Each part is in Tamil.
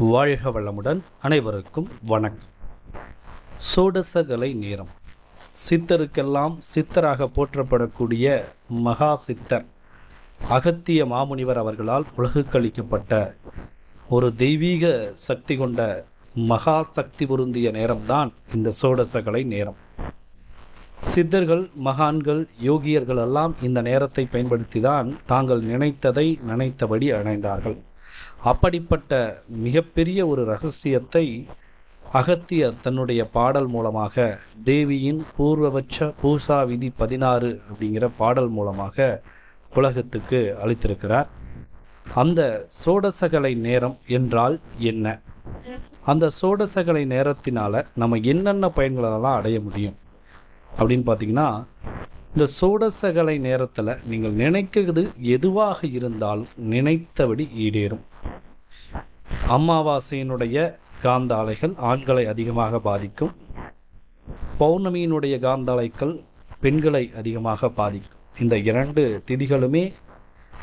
வாழ்க வளமுடன் அனைவருக்கும் வணக்கம். சோடசகலை நேரம். சித்தருக்கெல்லாம் சித்தராக போற்றப்படக்கூடிய மகா சித்தர் அகத்திய மாமுனிவர் அவர்களால் உலகுக்களிக்கப்பட்ட ஒரு தெய்வீக சக்தி கொண்ட மகா சக்தி பொருந்திய நேரம்தான் இந்த சோடசகலை நேரம். சித்தர்கள் மகான்கள் யோகியர்கள் எல்லாம் இந்த நேரத்தை பயன்படுத்தி தான் தாங்கள் நினைத்ததை நினைத்தபடி அடைந்தார்கள். அப்படிப்பட்ட மிகப்பெரிய ஒரு ரகசியத்தை அகத்தியர் தன்னுடைய பாடல் மூலமாக தேவியின் பூர்வபட்ச பூசா விதி பதினாறு அப்படிங்கிற பாடல் மூலமாக உலகத்துக்கு அளித்திருக்கிறார். அந்த சோடசகலை நேரம் என்றால் என்ன? அந்த சோடசகலை நேரத்தினால நம்ம என்னென்ன பயன்களெல்லாம் அடைய முடியும்? அப்படின்னு பார்த்தீங்கன்னா இந்த சோடசகலை நேரத்தில் நீங்கள் நினைக்கிறது எதுவாக இருந்தாலும் நினைத்தபடி ஈடேறும். அமாவாசையினுடைய காந்த அலைகள் ஆண்களை அதிகமாக பாதிக்கும். பௌர்ணமியினுடைய காந்த அலைகள் பெண்களை அதிகமாக பாதிக்கும். இந்த இரண்டு திதிகளுமே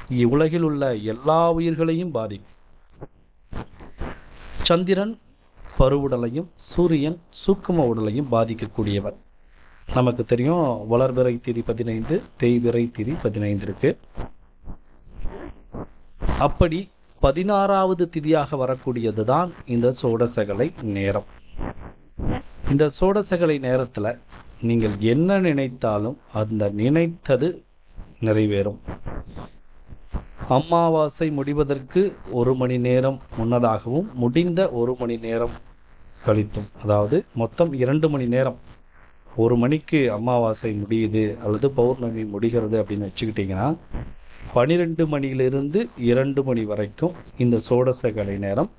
உலகில் உள்ள எல்லா உயிர்களையும் பாதிக்கும். சந்திரன் பருவுடலையும் சூரியன் சூக்கும உடலையும் பாதிக்கக்கூடியவர். நமக்கு தெரியும் வளர்பிறை திதி பதினைந்து தேய்விரை திதி பதினைந்து இருக்கு அப்படி பதினாறாவது திதியாக வரக்கூடியதுதான் இந்த சோடசகலை நேரம். இந்த சோடசகலை நேரத்துல நீங்கள் என்ன நினைத்தாலும் அந்த நினைத்தது நிறைவேறும். அமாவாசை முடிவதற்கு ஒரு மணி நேரம் முன்னதாகவும் முடிந்த ஒரு மணி நேரம் கழித்தும். அதாவது மொத்தம் இரண்டு மணி நேரம். ஒரு மணிக்கு அமாவாசை முடியுது அல்லது பௌர்ணமி முடிகிறது அப்படின்னு வச்சுக்கிட்டிங்கன்னா பனிரெண்டு மணியிலிருந்து இரண்டு மணி வரைக்கும் இந்த சோடசகலை நேரம்.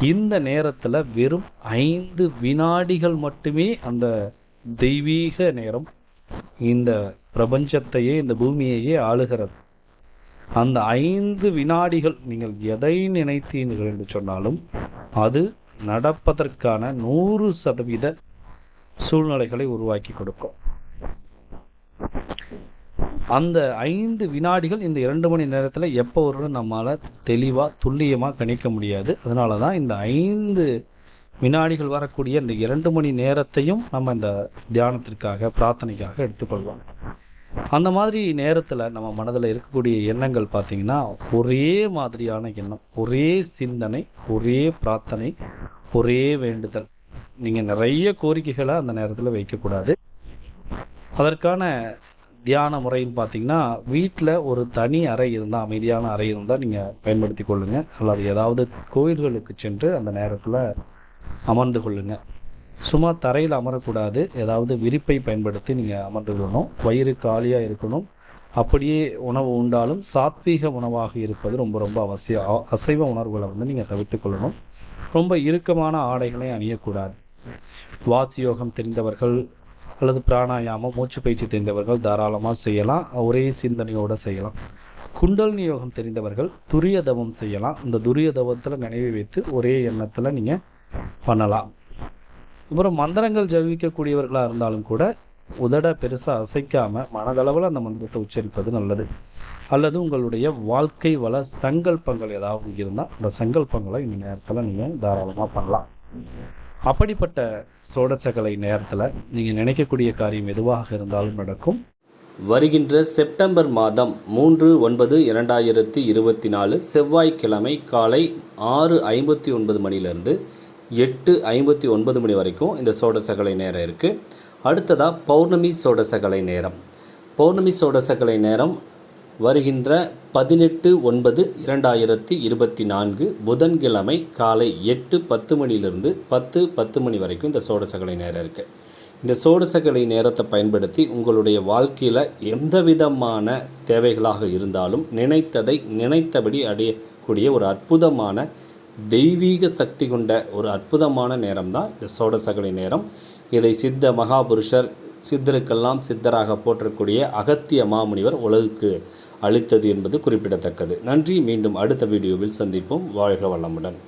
இந்த நேரத்தில் வெறும் ஐந்து வினாடிகள் மட்டுமே அந்த தெய்வீக நேரம் இந்த பிரபஞ்சத்தையே இந்த பூமியையே ஆளுகிறது. அந்த ஐந்து வினாடிகள் நீங்கள் எதை நினைத்தீர்கள் என்று சொன்னாலும் அது நடப்பதற்கான நூறு சதவீத சூழ்நிலைகளை உருவாக்கி கொடுக்கும். அந்த ஐந்து வினாடிகள் இந்த இரண்டு மணி நேரத்தில் எப்போ வரும்னு நம்மளால் தெளிவாக துல்லியமாக கணிக்க முடியாது. அதனால தான் இந்த ஐந்து வினாடிகள் வரக்கூடிய இந்த இரண்டு மணி நேரத்தையும் நம்ம இந்த தியானத்திற்காக பிரார்த்தனைக்காக எடுத்துக்கொள்வோம். அந்த மாதிரி நேரத்தில் நம்ம மனதில் இருக்கக்கூடிய எண்ணங்கள் பார்த்தீங்கன்னா ஒரே மாதிரியான எண்ணம் ஒரே சிந்தனை ஒரே பிரார்த்தனை ஒரே வேண்டுதல். நீங்கள் நிறைய கோரிக்கைகளை அந்த நேரத்தில் வைக்கக்கூடாது. அதற்கான தியான முறைன்னு பார்த்தீங்கன்னா வீட்டில் ஒரு தனி அறை இருந்தால் அமைதியான அறை இருந்தால் நீங்கள் பயன்படுத்தி கொள்ளுங்கள் அல்லது ஏதாவது கோயில்களுக்கு சென்று அந்த நேரத்தில் அமர்ந்து கொள்ளுங்கள் சும்மா தரையில் அமரக்கூடாது. ஏதாவது விரிப்பை பயன்படுத்தி நீங்கள் அமர்ந்து கொள்ளணும். வயிறு காலியாக இருக்கணும். அப்படியே உணவு உண்டாலும் சாத்வீக உணவாக இருப்பது ரொம்ப ரொம்ப அவசியம். அசைவ உணர்வுகளை வந்து நீங்கள் தவிர்த்து கொள்ளணும். ரொம்ப இறுக்கமான ஆடைகளை அணியக்கூடாது. வாசி யோகம் தெரிந்தவர்கள் அல்லது பிராணாயாமம் மூச்சு பயிற்சி தெரிந்தவர்கள் தாராளமாக செய்யலாம். ஒரே சிந்தனையோடு செய்யலாம். குண்டலினி யோகம் தெரிந்தவர்கள் துரிய தவம் செய்யலாம். இந்த துரிய தவத்தில் நினைவு வைத்து ஒரே எண்ணத்தில் நீங்கள் பண்ணலாம். அப்புறம் மந்திரங்கள் ஜபிக்கக்கூடியவர்களாக இருந்தாலும் கூட உதட பெருசாக அசைக்காமல் மனதளவில் அந்த மந்திரத்தை உச்சரிப்பது நல்லது. அல்லது உங்களுடைய வாழ்க்கை வள சங்கல்பங்கள் ஏதாவது இருந்தால் அந்த சங்கல்பங்களை இந்த நேரத்தில் நீங்கள் தாராளமாக பண்ணலாம். அப்படிப்பட்ட சோடச்சகலை நேரத்தில் நீங்கள் நினைக்கக்கூடிய காரியம் எதுவாக இருந்தாலும் நடக்கும். வருகின்ற செப்டம்பர் மாதம் மூன்று ஒன்பது இரண்டாயிரத்தி இருபத்தி நாலு செவ்வாய்க்கிழமை காலை ஆறு ஐம்பத்தி ஒன்பது மணிலேருந்து எட்டு ஐம்பத்தி ஒன்பது மணி வரைக்கும் இந்த சோடசகலை நேரம் இருக்குது அடுத்ததாக பௌர்ணமி சோடசகலை நேரம். பௌர்ணமி சோடசகலை நேரம் வருகின்ற பதினெட்டு ஒன்பது இரண்டாயிரத்தி இருபத்தி நான்கு புதன்கிழமை காலை எட்டு பத்து மணிலிருந்து பத்து பத்து மணி வரைக்கும் இந்த சோடசகலை நேரம் இருக்குது இந்த சோடசகலை நேரத்தை பயன்படுத்தி உங்களுடைய வாழ்க்கையில் எந்த விதமான தேவைகளாக இருந்தாலும் நினைத்ததை நினைத்தபடி அடையக்கூடிய ஒரு அற்புதமான தெய்வீக சக்தி கொண்ட ஒரு அற்புதமான நேரம் தான் இந்த சோடசகலை நேரம். இதை சித்த மகாபுருஷர் சித்தருக்கெல்லாம் சித்தராக போற்றக்கூடிய அகத்திய மாமுனிவர் உலகுக்கு அளித்தது என்பது குறிப்பிடத்தக்கது. நன்றி. மீண்டும் அடுத்த வீடியோவில் சந்திப்போம். வாழ்க வளமுடன்.